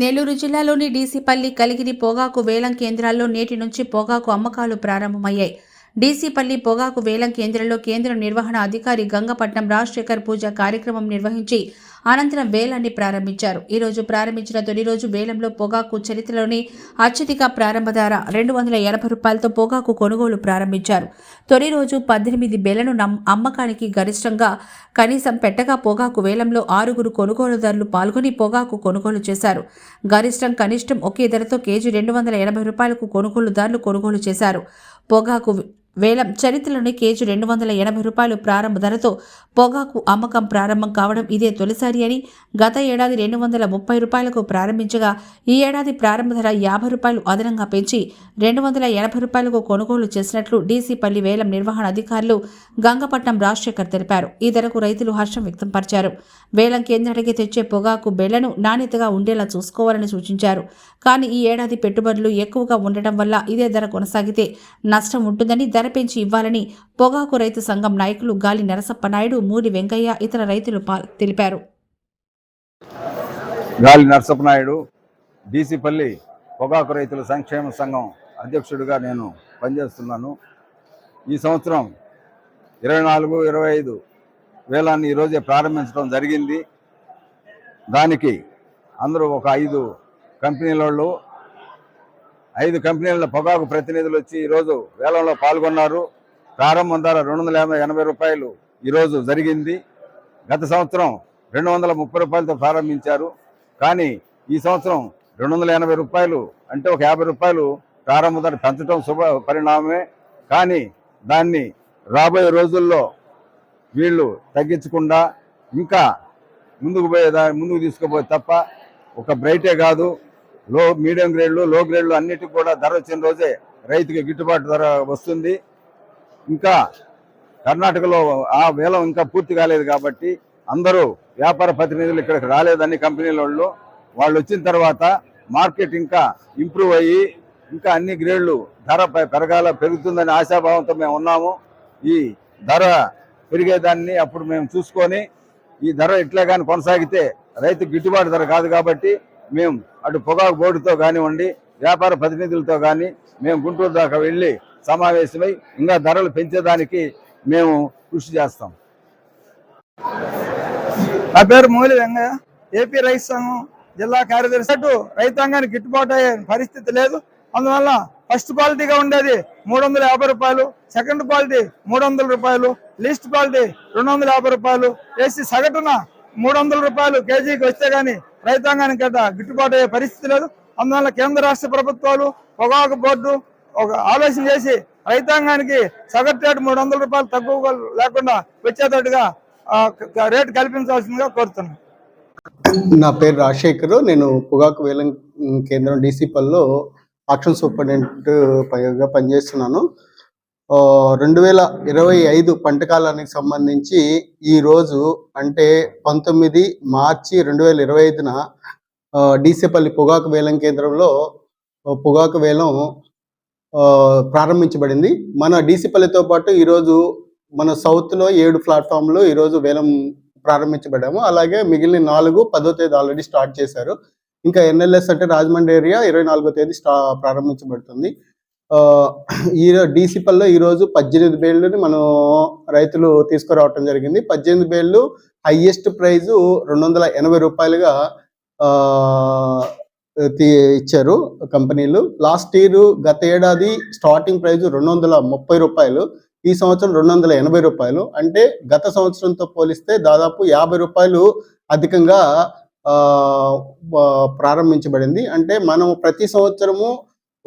నెల్లూరు జిల్లాలోని డీసీపల్లి కలిగిరి పొగాకు వేలం కేంద్రాల్లో నేటి నుంచి పొగాకు అమ్మకాలు ప్రారంభమయ్యాయి. డీసీపల్లి పొగాకు వేలం కేంద్రంలో కేంద్ర నిర్వహణ అధికారి గంగపట్నం రాజశేఖర్ పూజ కార్యక్రమం నిర్వహించి అనంతరం వేలాన్ని ప్రారంభించారు. ఈ రోజు ప్రారంభించిన తొలి రోజు వేలంలో పొగాకు చరిత్రలోని అత్యధిక ప్రారంభ ధర రెండు వందల ఎనభై రూపాయలతో పొగాకు కొనుగోలు ప్రారంభించారు. తొలి రోజు పద్దెనిమిది బెలను అమ్మకానికి గరిష్టంగా కనీసం పెట్టగా పొగాకు వేలంలో ఆరుగురు కొనుగోలుదారులు పాల్గొని పొగాకు కొనుగోలు చేశారు. గరిష్టం కనిష్టం ఒకే ధరతో కేజీ రెండు వందల ఎనభై రూపాయలకు కొనుగోలుదారులు కొనుగోలు చేశారు. పొగాకు వేలం చరిత్రలోని కేజీ రెండు వందల ఎనభై రూపాయలు ప్రారంభ ధరతో పొగాకు అమ్మకం ప్రారంభం కావడం ఇదే తొలిసారి అని గత ఏడాది రెండు వందల ముప్పై రూపాయలకు ప్రారంభించగా ఈ ఏడాది ప్రారంభ ధర యాభై రూపాయలు అదనంగా పెంచి రెండు వందల ఎనభై రూపాయలకు కొనుగోలు చేసినట్లు డీసీపల్లి వేలం నిర్వహణ అధికారులు గంగపట్నం రాజశేఖర్ తెలిపారు. ఈ ధరకు రైతులు హర్షం వ్యక్తం పరిచారు. వేలం కేంద్రానికి తెచ్చే పొగాకు బెళ్ళను నాణ్యతగా ఉండేలా చూసుకోవాలని సూచించారు. కానీ ఈ ఏడాది పెట్టుబడులు ఎక్కువగా ఉండటం వల్ల ఇదే ధర కొనసాగితే నష్టం ఉంటుందని ధర పెంచి ఇవ్వాలని పొగాకు రైతు సంఘం నాయకులు గాలి నరసప్ప నాయుడు మూడి వెంకయ్య ఇతర రైతులు తెలిపారు. గాలి నరసప్పనాయుడు డీసీపల్లి పొగాకు రైతుల సంక్షేమ సంఘం అధ్యక్షుడిగా నేను పనిచేస్తున్నాను. ఈ సంవత్సరం ఇరవై నాలుగు ఇరవై ఐదు వేలాన్ని ఈరోజే ప్రారంభించడం జరిగింది. దానికి అందరూ ఒక ఐదు కంపెనీల వాళ్ళు ఐదు కంపెనీల పొగాకు ప్రతినిధులు వచ్చి ఈరోజు వేలంలో పాల్గొన్నారు. ప్రారంభం ధర రెండు వందల యాభై ఎనభై రూపాయలు ఈరోజు జరిగింది. గత సంవత్సరం రెండు వందల ముప్పై రూపాయలతో ప్రారంభించారు. కానీ ఈ సంవత్సరం రెండు వందల ఎనభై రూపాయలు అంటే ఒక యాభై రూపాయలు ప్రారంభ ధర పెంచడం శుభ పరిణామమే. కానీ దాన్ని రాబోయే రోజుల్లో వీళ్ళు తగ్గించకుండా ఇంకా ముందుకు పోయే ముందుకు తీసుకుపోయే తప్ప ఒక బ్రైటే కాదు. లో మీడియం గ్రేడ్లు లో గ్రేడ్లు అన్నిటికి కూడా ధర వచ్చిన రోజే రైతుకి గిట్టుబాటు ధర వస్తుంది. ఇంకా కర్ణాటకలో ఆ వేలం ఇంకా పూర్తి కాలేదు కాబట్టి అందరూ వ్యాపార ప్రతినిధులు ఇక్కడికి రాలేదని కంపెనీల వాళ్ళు. వాళ్ళు వచ్చిన తర్వాత మార్కెట్ ఇంకా ఇంప్రూవ్ అయ్యి ఇంకా అన్ని గ్రేడ్లు ధర పెరగాల పెరుగుతుందని ఆశాభావంతో మేము ఉన్నాము. ఈ ధర పెరిగేదాన్ని అప్పుడు మేము చూసుకొని ఈ ధర ఇట్లా కానీ కొనసాగితే రైతుకు గిట్టుబాటు ధర కాదు కాబట్టి మేము అటు పొగాకు బోర్డుతో కానివ్వండి వ్యాపార ప్రతినిధులతో కానీ మేము గుంటూరు దాకా వెళ్ళి సమావేశమై ఇంకా ధరలు పెంచేదానికి మేము కృషి చేస్తాం. నా పేరు మూలి వెంగయ్య ఏపీ రైతు సంఘం జిల్లా కార్యదర్శి. అటు రైతాంగానికి గిట్టుబాటు అయ్యే పరిస్థితి లేదు. అందువల్ల ఫస్ట్ క్వాలిటీగా ఉండేది మూడు వందల యాభై రూపాయలు సెకండ్ క్వాలిటీ మూడు వందల రూపాయలు లీస్ట్ క్వాలిటీ రెండు వందల యాభై రూపాయలు. వేసి సగటున మూడు వందల రూపాయలు కేజీకి వస్తే గానీ రైతాంగానికి గట్ట గిట్టుబాటు అయ్యే పరిస్థితి లేదు. అందువల్ల కేంద్ర రాష్ట్ర ప్రభుత్వాలు పొగాకు బోర్డు ఒక ఆలోచన చేసి రైతాంగానికి సగటు రేటు మూడు వందల రూపాయలు తక్కువ లేకుండా వచ్చేటట్టుగా రేటు కల్పించాల్సిందిగా కోరుతున్నాను నా పేరు రాజశేఖర్. నేను పొగాకు వేలం కేంద్రం డీసీపల్లో ఆక్షన్ సూపరింటెండెంట్ పైగా పనిచేస్తున్నాను. రెండు వేల ఇరవై ఐదు పంట కాలానికి సంబంధించి ఈ రోజు అంటే పంతొమ్మిది మార్చి రెండు వేల ఇరవై ఐదున డీసేపల్లి పొగాకు వేలం కేంద్రంలో పొగాకు వేలం ఆ, ప్రారంభించబడింది. మన డీసీపల్లితో పాటు ఈరోజు మన సౌత్లో ఏడు ప్లాట్ఫామ్లో ఈరోజు వేలం ప్రారంభించబడ్డాము. అలాగే మిగిలిన నాలుగు పదో తేదీ ఆల్రెడీ స్టార్ట్ చేశారు. ఇంకా ఎన్ఎల్ఎస్ అంటే రాజమండ్రి ఏరియా ఇరవై నాలుగో తేదీ స్టా ప్రారంభించబడుతుంది. ఈ డీసీపల్లో ఈరోజు పద్దెనిమిది బేళ్ళని మనం రైతులు తీసుకురావటం జరిగింది. పద్దెనిమిది బేళ్ళు హైయెస్ట్ ప్రైజు రెండు వందల ఎనభై రూపాయలుగా తీ- ఇచ్చారు కంపెనీలు. లాస్ట్ ఇయర్ గత ఏడాది స్టార్టింగ్ ప్రైస్ రెండు వందల ముప్పై రూపాయలు ఈ సంవత్సరం రెండు వందల ఎనభై రూపాయలు. అంటే గత సంవత్సరంతో పోలిస్తే దాదాపు యాభై రూపాయలు అధికంగా ప్రారంభించబడింది. అంటే మనం ప్రతి సంవత్సరము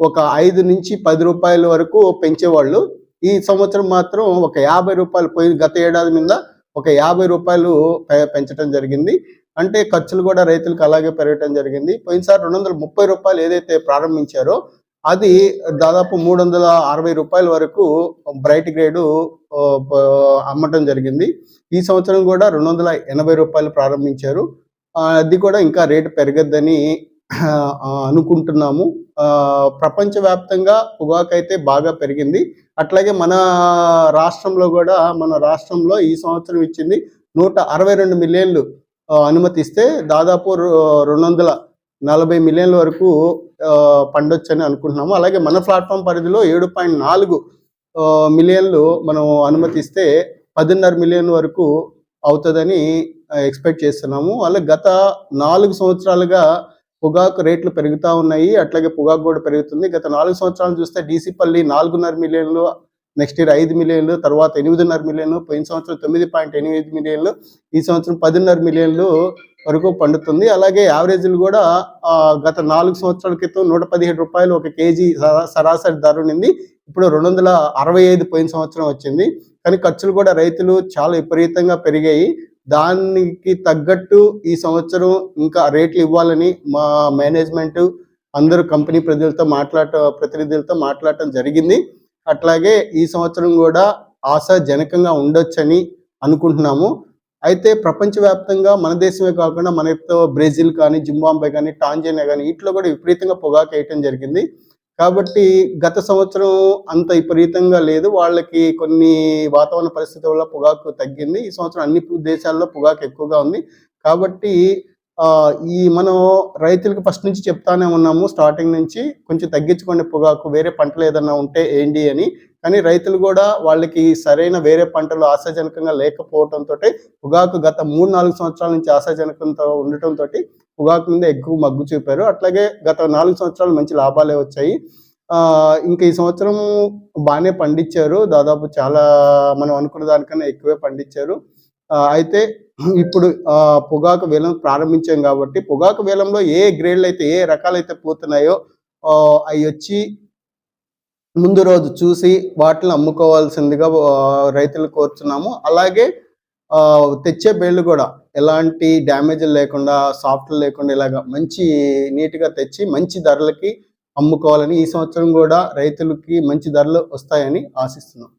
ఒక ఐదు నుంచి పది రూపాయల వరకు పెంచేవాళ్ళు. ఈ సంవత్సరం మాత్రం ఒక యాభై రూపాయలు పోయి గత ఏడాది మీద ఒక యాభై రూపాయలు పె- పెంచడం జరిగింది. అంటే ఖర్చులు కూడా రైతులకు అలాగే పెరగటం జరిగింది. పోయినసారి రెండు వందల ముప్పై రూపాయలు ఏదైతే ప్రారంభించారో అది దాదాపు మూడు వందల అరవై రూపాయల వరకు బ్రైట్ గ్రేడు అమ్మటం జరిగింది. ఈ సంవత్సరం కూడా రెండు వందల ఎనభై రూపాయలు ప్రారంభించారు. అది కూడా ఇంకా రేటు పెరగద్దని అనుకుంటున్నాము. ప్రపంచవ్యాప్తంగా పొగాకు అయితే బాగా పెరిగింది. అట్లాగే మన రాష్ట్రంలో కూడా మన రాష్ట్రంలో ఈ సంవత్సరం ఇచ్చింది నూట అరవై రెండు మిలియన్లు అనుమతిస్తే దాదాపు రెండు వందల నలభై మిలియన్ల వరకు పండొచ్చని అనుకుంటున్నాము. అలాగే మన ప్లాట్ఫామ్ పరిధిలో ఏడు పాయింట్ నాలుగు మిలియన్లు మనం అనుమతిస్తే పదిన్నర మిలియన్ వరకు అవుతుందని ఎక్స్పెక్ట్ చేస్తున్నాము. అలాగే గత నాలుగు సంవత్సరాలుగా పొగాకు రేట్లు పెరుగుతూ ఉన్నాయి. అట్లాగే పొగాకు కూడా పెరుగుతుంది. గత నాలుగు సంవత్సరాలు చూస్తే డీసీపల్లి నాలుగున్నర మిలియన్లు నెక్స్ట్ ఇయర్ ఐదు మిలియన్లు తర్వాత ఎనిమిదిన్నర మిలియన్లు పోయిన సంవత్సరం తొమ్మిది పాయింట్ ఎనిమిది మిలియన్లు ఈ సంవత్సరం పదిన్నర మిలియన్లు వరకు పండుతుంది. అలాగే యావరేజ్లు కూడా గత నాలుగు సంవత్సరాల క్రితం నూట పదిహేడు రూపాయలు ఒక కేజీ సరా- సరాసరి ధర ఉండింది. ఇప్పుడు రెండు వందల అరవై ఐదు పోయిన సంవత్సరం వచ్చింది. కానీ ఖర్చులు కూడా రైతులు చాలా విపరీతంగా పెరిగాయి. దానికి తగ్గట్టు ఈ సంవత్సరం ఇంకా రేట్లు ఇవ్వాలని మా మేనేజ్మెంట్ అందరూ కంపెనీ ప్రజలతో మాట్లాడ ప్రతినిధులతో మాట్లాడటం జరిగింది. అట్లాగే ఈ సంవత్సరం కూడా ఆశాజనకంగా ఉండొచ్చని అనుకుంటున్నాము. అయితే ప్రపంచవ్యాప్తంగా మన దేశమే కాకుండా మనతో బ్రెజిల్ కానీ జింబాంబే కానీ టాంజానియా కానీ వీటిలో కూడా విపరీతంగా పొగాకు వేయటం జరిగింది. కాబట్టి గత సంవత్సరం అంత విపరీతంగా లేదు. వాళ్ళకి కొన్ని వాతావరణ పరిస్థితి వల్ల పొగాకు తగ్గింది. ఈ సంవత్సరం అన్ని దేశాల్లో పొగాకు ఎక్కువగా ఉంది. కాబట్టి ఈ మనం రైతులకు ఫస్ట్ నుంచి చెప్తానే ఉన్నాము. స్టార్టింగ్ నుంచి కొంచెం తగ్గించుకోండి పొగాకు. వేరే పంటలు ఏదన్నా ఉంటే ఏంటి అని. కానీ రైతులు కూడా వాళ్ళకి సరైన వేరే పంటలు ఆశాజనకంగా లేకపోవడంతో పొగాకు గత మూడు నాలుగు సంవత్సరాల నుంచి ఆశాజనకంతో ఉండటంతో పొగాకు మీద ఎక్కువ మగ్గు చూపారు. అట్లాగే గత నాలుగు సంవత్సరాలు మంచి లాభాలే వచ్చాయి. ఇంకా ఈ సంవత్సరం బాగానే పండించారు. దాదాపు చాలా మనం అనుకున్న దానికన్నా ఎక్కువే పండించారు. అయితే ఇప్పుడు పొగాకు వేలం ప్రారంభించాం కాబట్టి పొగాకు వేలంలో ఏ గ్రేడ్లు అయితే ఏ రకాలైతే పోతున్నాయో అవి వచ్చి ముందు రోజు చూసి వాటిని అమ్ముకోవాల్సిందిగా రైతులు కోరుతున్నాము. అలాగే తెచ్చే బేళ్ళు కూడా ఎలాంటి డ్యామేజ్ లేకుండా సాఫ్ట్ లేకుండా ఇలాగ మంచి నీట్గా తెచ్చి మంచి ధరలకి అమ్ముకోవాలని ఈ సంవత్సరం కూడా రైతులకి మంచి ధరలు వస్తాయని ఆశిస్తున్నాం.